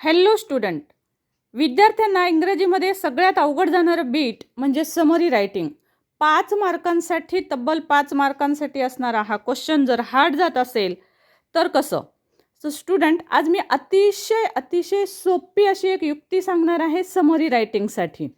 Hello student. विद्यार्थ्यांना इंग्रजीमध्ये सगळ्यात अवघड जाणारं बीट म्हणजे समरी रायटिंग पाच मार्कांसाठी तब्बल पाच मार्कांसाठी असणारा हा क्वेश्चन जर हार्ड जात असेल तर कसं? सो स्टुडंट आज मी अतिशय अतिशय सोपी अशी एक युक्ती सांगणार आहे समरी रायटिंगसाठी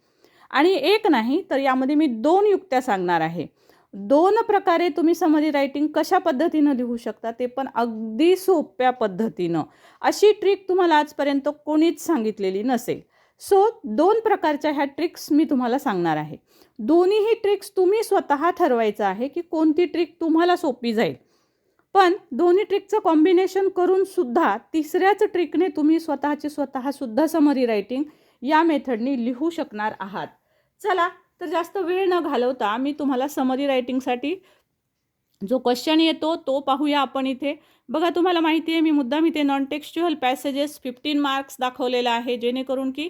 आणि एक नाही तर यामध्ये मी दोन युक्त्या सांगणार आहे. दोन प्रकारे तुम्ही समरी रायटिंग कशा पद्धतीनं लिहू शकता ते पण अगदी सोप्या पद्धतीनं. अशी ट्रिक तुम्हाला आजपर्यंत कोणीच सांगितलेली नसेल. सो दोन प्रकारच्या ह्या ट्रिक्स मी तुम्हाला सांगणार आहे. दोन्हीही ट्रिक्स तुम्ही स्वतः ठरवायचं आहे की कोणती ट्रिक तुम्हाला सोपी जाईल. पण दोन्ही ट्रिकचं कॉम्बिनेशन करून सुद्धा तिसऱ्याच ट्रिकने तुम्ही स्वतःची स्वतःसुद्धा समरी रायटिंग या मेथडनी लिहू शकणार आहात. चला तर जास्त वेळ न घालवता मी तुम्हाला समरी रायटिंगसाठी जो क्वेश्चन येतो तो पाहूया आपण इथे. बघा तुम्हाला माहिती आहे मी मुद्दाम इथे non textual passages fifteen marks दाखवलेला आहे जेणेकरून की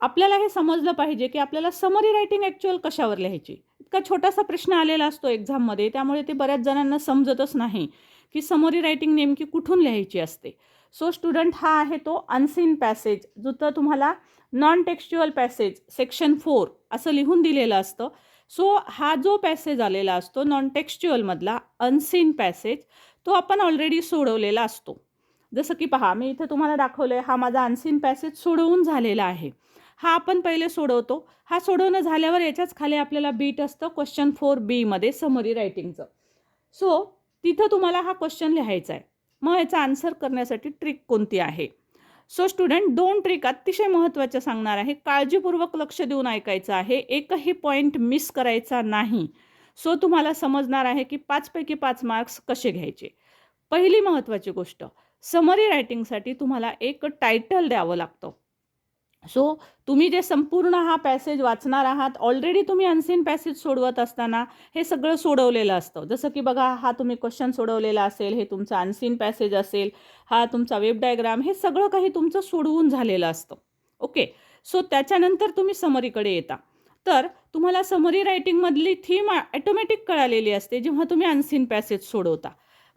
आपल्याला हे समजलं पाहिजे की आपल्याला समरी रायटिंग ॲक्च्युअल कशावर लिहायची. इतका छोटासा प्रश्न आलेला असतो एक्झाममध्ये त्यामुळे ते बऱ्याच जणांना समजतच नाही की समरी रायटिंग नेमकी कुठून लिहायची असते. सो स्टुडंट हा आहे तो अनसीन पॅसेज जो तर तुम्हाला non textual passage section four असं लिहून दिलेलं असतं. सो हा जो पॅसेज आलेला असतो नॉन टेक्स्च्युअलमधला अनसीन पॅसेज तो आपण ऑलरेडी सोडवलेला असतो. जसं की पहा मी इथं तुम्हाला दाखवलं आहे हा माझा अनसीन पॅसेज सोडवून झालेला आहे. हा आपण पहिले सोडवतो. हा सोडवणं झाल्यावर याच्याच खाली आपल्याला बीट असतं क्वेश्चन फोर बीमध्ये समरी रायटिंगचं सो तिथं तुम्हाला हा क्वेश्चन लिहायचा आहे. मग याचा आन्सर करण्यासाठी ट्रिक कोणती आहे? सो स्टुडंट दोन ट्रिक अतिशय महत्त्वाच्या सांगणार आहे. काळजीपूर्वक लक्ष देऊन ऐकायचं आहे. एकही पॉईंट मिस करायचा नाही. सो तुम्हाला समजणार आहे की पाचपैकी पाच मार्क्स कसे घ्यायचे. पहिली महत्त्वाची गोष्ट समरी रायटिंगसाठी तुम्हाला एक टायटल द्यावं लागतं. सो तुम्ही जे संपूर्ण हा पॅसेज वाचणार आहात ऑलरेडी तुम्ही अनसीन पॅसेज सोडवत असताना हे सगळं सोडवलेलं असतं. जसं की बघा हा तुम्ही क्वेश्चन सोडवलेला असेल हे तुमचा अनसीन पॅसेज असेल हा तुमचा वेब डायग्राम हे सगळं काही तुमचं सोडवून झालेलं असतं. ओके सो त्याच्यानंतर तुम्ही समरीकडे येता. तर तुम्हाला समरी रायटिंगमधली थीम ॲटोमॅटिक कळालेली असते जेव्हा तुम्ही अनसीन पॅसेज सोडवता.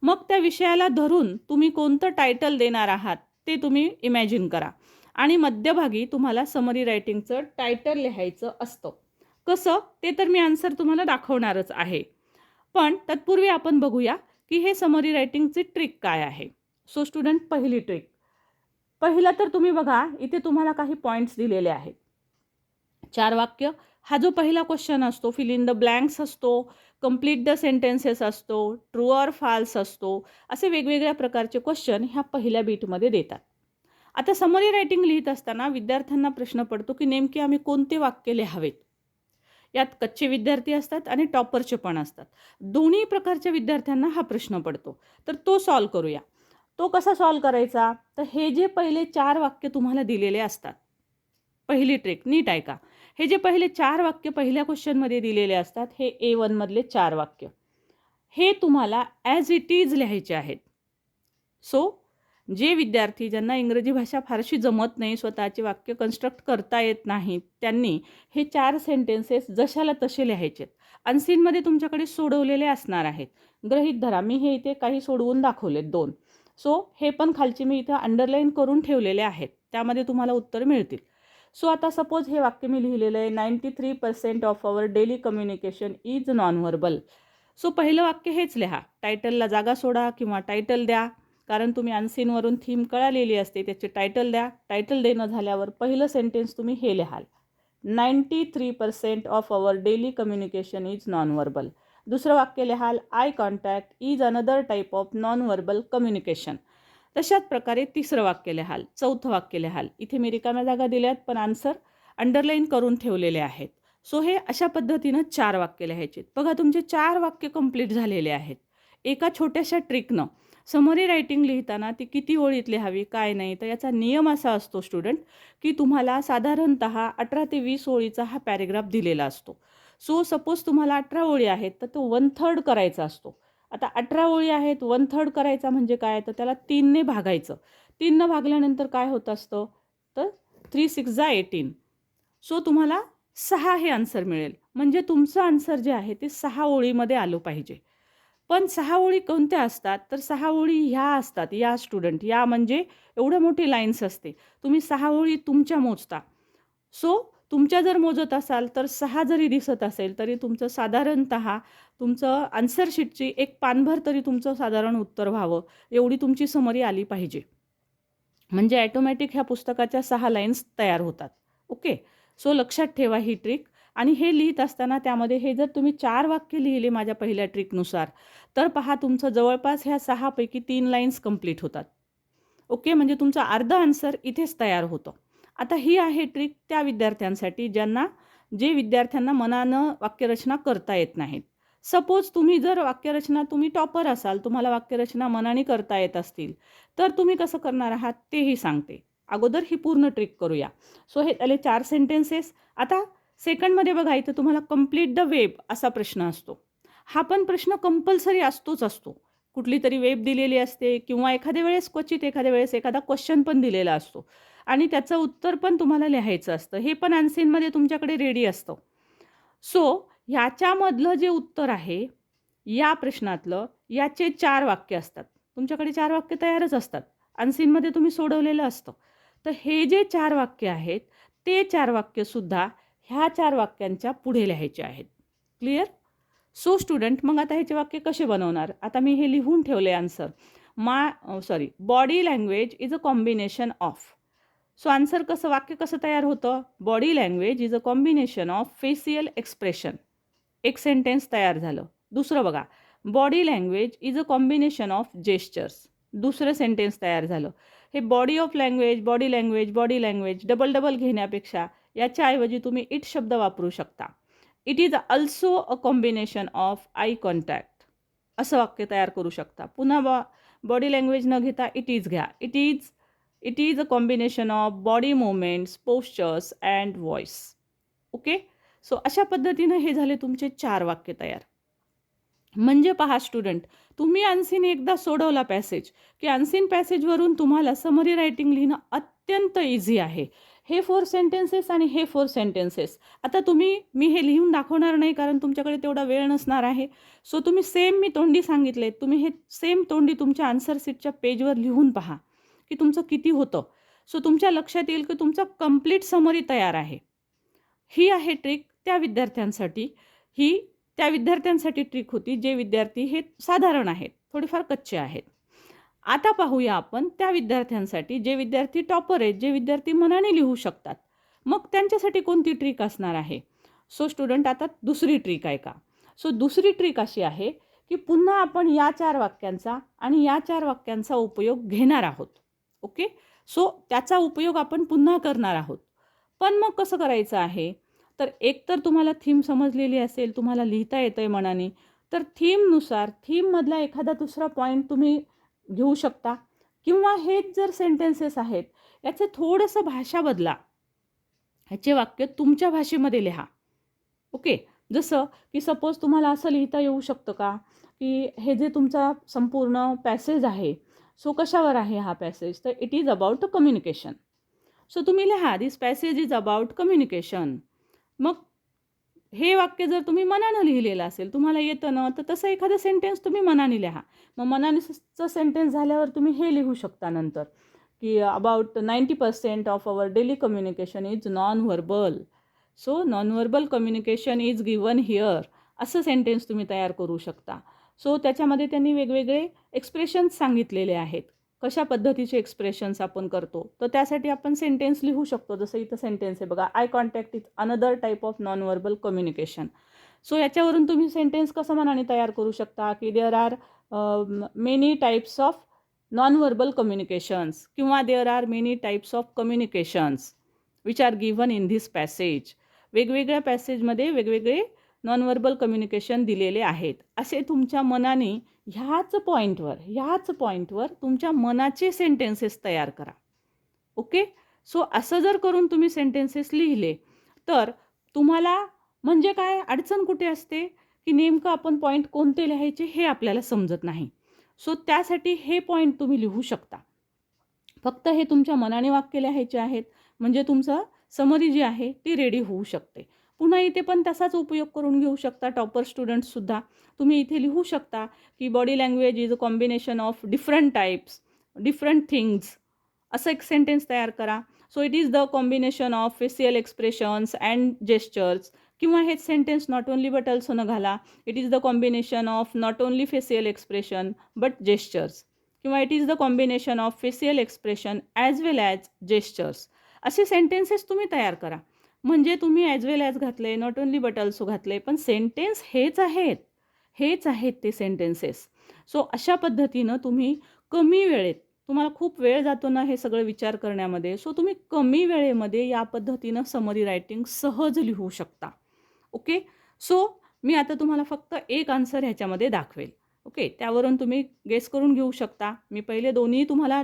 मग त्या विषयाला धरून तुम्ही कोणतं टायटल देणार आहात ते तुम्ही इमॅजिन करा. आणि मध्यभागी तुम्हाला समरी रायटिंगचं टायटल लिहायचं असतं. कसं? ते तर मी आन्सर तुम्हाला दाखवणारच आहे. पण तत्पूर्वी आपण बघूया की हे समरी रायटिंगची ट्रिक काय आहे. सो स्टुडंट पहिली ट्रिक पहिलं तर तुम्ही बघा इथे तुम्हाला काही पॉईंट्स दिलेले आहेत. चार वाक्य. हा जो पहिला क्वेश्चन असतो फिल इन द ब्लँक्स असतो कंप्लीट द सेंटेन्सेस असतो ट्रू ऑर फाल्स असतो असे वेगवेगळ्या प्रकारचे क्वेश्चन ह्या पहिल्या बीटमध्ये देतात. आता समरी रायटिंग लिहित असताना विद्यार्थ्यांना प्रश्न पडतो की नेमके आम्ही कोणते वाक्य लिहावेत? यात कच्चे विद्यार्थी असतात आणि टॉपरचे पण असतात. दोन्ही प्रकारच्या विद्यार्थ्यांना हा प्रश्न पडतो. तर तो सॉल्व करूया. तो कसा सॉल्व करायचा? तर हे जे पहिले चार वाक्य तुम्हाला दिलेले असतात. पहिली ट्रिक नीट ऐका. हे जे पहिले चार वाक्य पहिल्या क्वेश्चनमध्ये दिलेले असतात हे ए वनमधले चार वाक्य. हे तुम्हाला ॲज इट इज लिहायचे आहेत. सो जे विद्यार्थी ज्यांना इंग्रजी भाषा फारशी जमत नाही स्वतःचे वाक्य कन्स्ट्रक्ट करता येत नाहीत त्यांनी हे चार सेंटेन्सेस जशाला तसे लिहायचे अनसीनमध्ये तुमच्याकडे सोडवलेले असणार आहेत. ग्रहित धरा मी हे इथे काही सोडवून दाखवलेत दोन. सो हे पण खालचे मी इथं अंडरलाईन करून ठेवलेले आहेत. त्यामध्ये तुम्हाला उत्तर मिळतील. सो आता सपोज हे वाक्य मी लिहिलेलं आहे ninety three percent of our daily communication is non verbal so पहिलं वाक्य हेच लिहा. टायटलला जागा सोडा किंवा टायटल द्या. कारण तुम्ही अनसीनवरून थीम कळालेली असते त्याचे टायटल द्या. टायटल देणं झाल्यावर पहिलं सेंटेन्स तुम्ही हे लिहाल. Ninety three percent of our daily communication is non verbal दुसरं वाक्य लिहाल eye contact is another type of non verbal communication तशाच प्रकारे तिसरं वाक्य लिहाल चौथं वाक्य लिहाल. इथे मी रिकाम्या जागा दिल्यात पण आन्सर अंडरलाईन करून ठेवलेले आहेत. सो हे अशा पद्धतीनं चार वाक्य लिहायचे बघा तुमचे चार वाक्य कंप्लीट झालेले आहेत. एका छोट्याशा ट्रिकनं समरी रायटिंग लिहिताना ती किती ओळीत लिहावी काय नाही तर याचा नियम असा असतो स्टुडंट की तुम्हाला साधारणत अठरा ते वीस ओळीचा हा पॅरेग्राफ दिलेला असतो. सो सपोज तुम्हाला अठरा ओळी आहेत तर तो वन थर्ड करायचा असतो. आता अठरा ओळी आहेत वन थर्ड करायचा म्हणजे काय? तर त्याला तीनने भागायचं. तीननं भागल्यानंतर काय होत असतं? तर थ्री सिक्स जा एटीन सो तुम्हाला सहा हे आन्सर मिळेल. म्हणजे तुमचं आन्सर जे आहे ते सहा ओळीमध्ये आलं पाहिजे. पण सहा ओळी कोणत्या असतात? तर सहा ओळी ह्या असतात या स्टुडंट या म्हणजे एवढं मोठी लाईन्स असते. तुम्ही सहा ओळी तुमच्या मोजता. सो तुमच्या जर मोजत असाल तर सहा जरी दिसत असेल तरी तुमचं साधारणत तुमचं आन्सर शीटची एक पानभर तरी तुमचं साधारण उत्तर व्हावं. एवढी तुमची समरी आली पाहिजे. म्हणजे ॲटोमॅटिक ह्या पुस्तकाच्या सहा लाईन्स तयार होतात. ओके सो लक्षात ठेवा ही ट्रिक आणि हे लिहित असताना त्यामध्ये हे जर तुम्ही चार वाक्य लिहिले माझ्या पहिल्या ट्रिकनुसार तर पहा तुमचं जवळपास ह्या सहापैकी तीन लाईन्स कंप्लीट होतात. ओके? म्हणजे तुमचा अर्धा आन्सर इथेच तयार होतो. आता ही आहे ट्रिक त्या विद्यार्थ्यांसाठी ज्यांना जे विद्यार्थ्यांना मनानं वाक्यरचना करता येत नाहीत. सपोज तुम्ही जर वाक्यरचना तुम्ही टॉपर असाल तुम्हाला वाक्यरचना मनाने करता येत असतील तर तुम्ही कसं करणार आहात तेही सांगते. अगोदर ही पूर्ण ट्रिक करूया. सो हे आले चार सेंटेन्सेस आता सेकंडमध्ये बघा इथं तुम्हाला कंप्लीट द वेब असा प्रश्न असतो. हा पण प्रश्न कंपल्सरी असतोच असतो. कुठली तरी वेब दिलेली असते किंवा एखाद्या वेळेस क्वचित एखाद्या वेळेस एखादा क्वेश्चन पण दिलेला असतो. आणि त्याचं उत्तर पण तुम्हाला लिहायचं असतं. हे पण अनसीनमध्ये तुमच्याकडे रेडी असतं. सो ह्याच्यामधलं जे उत्तर आहे या प्रश्नातलं याचे चार वाक्य असतात. तुमच्याकडे चार वाक्य तयारच असतात. अनसीनमध्ये तुम्ही सोडवलेलं असतं. तर हे जे चार वाक्य आहेत ते चार वाक्यसुद्धा ह्या चार वाक्यांच्या पुढे लिहायच्या आहेत. क्लिअर सो स्टुडंट मग आता ह्याचे वाक्य कसे बनवणार? आता मी हे लिहून ठेवले आन्सर मा sorry body language is a combination of so answer कसं वाक्य कसं तयार होतं? Body language is a combination of facial expression एक सेंटेन्स तयार झालं. दुसरं बघा. Body language is a combination of gestures दुसरं सेंटेन्स तयार झालं. हे body of language body language body language double double घेण्यापेक्षा याच्याऐवजी तुम्ही इट शब्द वापरू शकता. It is also a combination of eye contact असं वाक्य तयार करू शकता. पुन्हा बॉ बॉडी लँग्वेज न घेता इट इज घ्या. It is it is a combination of body movements postures and voice okay so अशा पद्धतीनं हे झाले तुमचे चार वाक्य तयार. म्हणजे पहा स्टुडंट तुम्ही अनसीन एकदा सोडवला पॅसेज की अनसीन पॅसेजवरून तुम्हाला समरी रायटिंग लिहिणं अत्यंत इझी आहे. हे फोर सेंटेन्सेस आणि हे फोर सेंटेन्सेस आता तुम्ही मी हे लिहून दाखवणार नाही कारण तुमच्याकडे तेवढा वेळ नसणार आहे. सो तुम्ही सेम मी तोंडी सांगितले तुम्ही हे सेम तोंडी तुमच्या आन्सर सीटच्या पेजवर लिहून पहा की तुमचं किती होतं. सो तुमच्या लक्षात येईल की तुमचा कंप्लीट समरी तयार आहे. ही आहे ट्रिक त्या विद्यार्थ्यांसाठी. ही त्या विद्यार्थ्यांसाठी ट्रिक होती जे विद्यार्थी हे साधारण आहेत थोडेफार कच्चे आहेत. आता पाहूया आपण त्या विद्यार्थ्यांसाठी. जे विद्यार्थी टॉपर आहेत जे विद्यार्थी मनाने लिहू शकतात मग त्यांच्यासाठी कोणती ट्रिक असणार आहे? सो स्टुडंट आता दुसरी ट्रिक आहे का? सो दुसरी ट्रिक अशी आहे की पुन्हा आपण या चार वाक्यांचा आणि या चार वाक्यांचा उपयोग घेणार आहोत. ओके? सो त्याचा उपयोग आपण पुन्हा करणार आहोत. पण मग कसं करायचं आहे? तर एकतर तुम्हाला थीम समजलेली असेल तुम्हाला लिहिता येतं आहे मनाने तर थीमनुसार थीममधला एखादा दुसरा पॉईंट तुम्ही घेऊ शकता. किंवा हेच जर सेंटेन्सेस आहेत याचं थोडंसं भाषा बदला. ह्याचे वाक्य तुमच्या भाषेमध्ये लिहा. ओके? जसं की सपोज तुम्हाला असं लिहिता येऊ शकतं का? की हे जे तुमचा संपूर्ण पॅसेज आहे सो कशावर आहे हा पॅसेज तर it is about communication so तुम्ही लिहा this passage is about communication मग हे वाक्य जर तुम्ही मनानं लिहिलेलं असेल तुम्हाला येतं ना तर तसं एखादं सेंटेन्स तुम्ही मनाने लिहा. मग मनानेचं सेंटेन्स झाल्यावर तुम्ही हे लिहू शकता नंतर की about ninety percent of our daily communication is non verbal so non verbal communication is given here असं सेंटेन्स तुम्ही तयार करू शकता. सो त्याच्यामध्ये त्यांनी वेगवेगळे एक्सप्रेशन्स सांगितलेले आहेत. कशा पद्धतीचे एक्सप्रेशन्स आपण करतो? तर त्यासाठी आपण सेंटेन्स लिहू शकतो. जसं इथं सेंटेन्स आहे बघा eye contact is another type of non verbal communication so याच्यावरून तुम्ही सेंटेन्स कसं मनाने तयार करू शकता? की there are many types of non verbal communications किंवा there are many types of communications which are given in this passage वेगवेगळ्या पॅसेजमध्ये वेगवेगळे नॉनव्हर्बल कम्युनिकेशन दिलेले आहेत. असे तुमच्या मनाने ह्याच पॉईंटवर ह्याच पॉईंटवर तुमच्या मनाचे सेंटेन्सेस तयार करा. ओके सो असं जर करून तुम्ही सेंटेन्सेस लिहिले तर तुम्हाला म्हणजे काय? अडचण कुठे असते? की नेमकं आपण पॉईंट कोणते लिहायचे हे आपल्याला समजत नाही. सो त्यासाठी हे पॉईंट तुम्ही लिहू शकता. फक्त हे तुमच्या मनाने वाक्य लिहायचे आहेत. म्हणजे तुमचं समरी जी आहे ती रेडी होऊ शकते. पुन्हा इथे पण तसाच उपयोग करून घेऊ शकता टॉपर स्टुडंट्ससुद्धा तुम्ही इथे लिहू शकता की body language is a combination of different types different things असं एक सेंटेन्स तयार करा. So it is the combination of facial expressions and gestures किंवा हेच sentence not only but also न घाला. It is the combination of not only facial expression but gestures किंवा it is the combination of facial expression as well as gestures असे sentences तुम्ही तयार करा. म्हणजे तुम्ही ॲज वेल ॲज घातले नॉट ओनली बट अल्सो घातले पण सेंटेन्स हेच आहेत. हेच आहेत ते सेंटेन्सेस सो अशा पद्धतीनं तुम्ही कमी वेळेत तुम्हाला खूप वेळ जातो ना हे सगळं विचार करण्यामध्ये सो तुम्ही कमी वेळेमध्ये या पद्धतीनं समरी रायटिंग सहज लिहू शकता. ओके सो मी आता तुम्हाला फक्त एक आन्सर ह्याच्यामध्ये दाखवेल. ओके त्यावरून तुम्ही गेस करून घेऊ शकता. मी पहिले दोन्ही तुम्हाला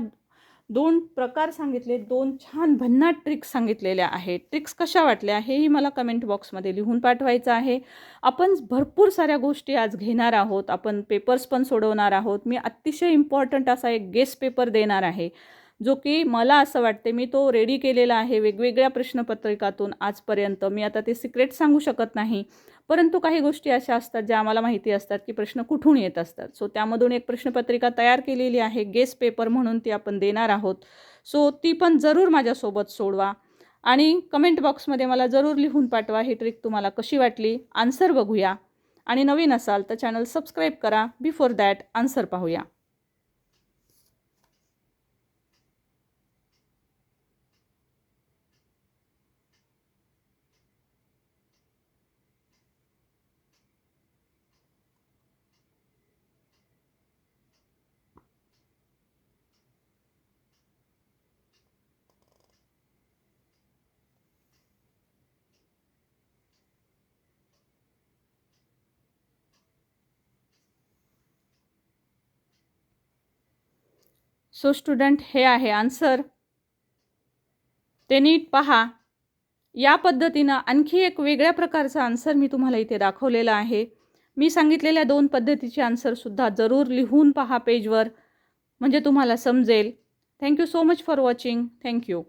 दोन प्रकार सांगितले दोन छान भन्नाट ट्रिक्स सांगितलेल्या आहेत. ट्रिक्स कशा वाटल्या हेही मला कमेंट बॉक्समध्ये लिहून पाठवायचं आहे. आपण भरपूर साऱ्या गोष्टी आज घेणार आहोत. आपण पेपर्स पण सोडवणार आहोत. मी अतिशय इम्पॉर्टंट असा एक गेस्ट पेपर देणार आहे जो की मला असं वाटते मी तो रेडी केलेला आहे वेगवेगळ्या प्रश्नपत्रिकातून आजपर्यंत. मी आता ते सिक्रेट सांगू शकत नाही. परंतु काही गोष्टी अशा असतात ज्या आम्हाला माहिती असतात की प्रश्न कुठून येत असतात. सो त्यामधून एक प्रश्नपत्रिका तयार केलेली आहे. गेस्ट पेपर म्हणून ती आपण देणार आहोत. सो ती पण जरूर माझ्यासोबत सोडवा आणि कमेंट बॉक्समध्ये मला जरूर लिहून पाठवा. ही ट्रिक तुम्हाला कशी वाटली? आन्सर बघूया. आणि नवीन असाल तर चॅनल सबस्क्राईब करा. बिफोर दॅट आन्सर पाहूया. सो स्टुडंट हे आहे आन्सर ते नीट पहा. या पद्धतीनं आणखी एक वेगळ्या प्रकारचा आन्सर मी तुम्हाला इथे दाखवलेला आहे. मी सांगितलेल्या दोन पद्धतीचे आन्सरसुद्धा जरूर लिहून पहा पेजवर म्हणजे तुम्हाला समजेल. Thank you so much for watching thank you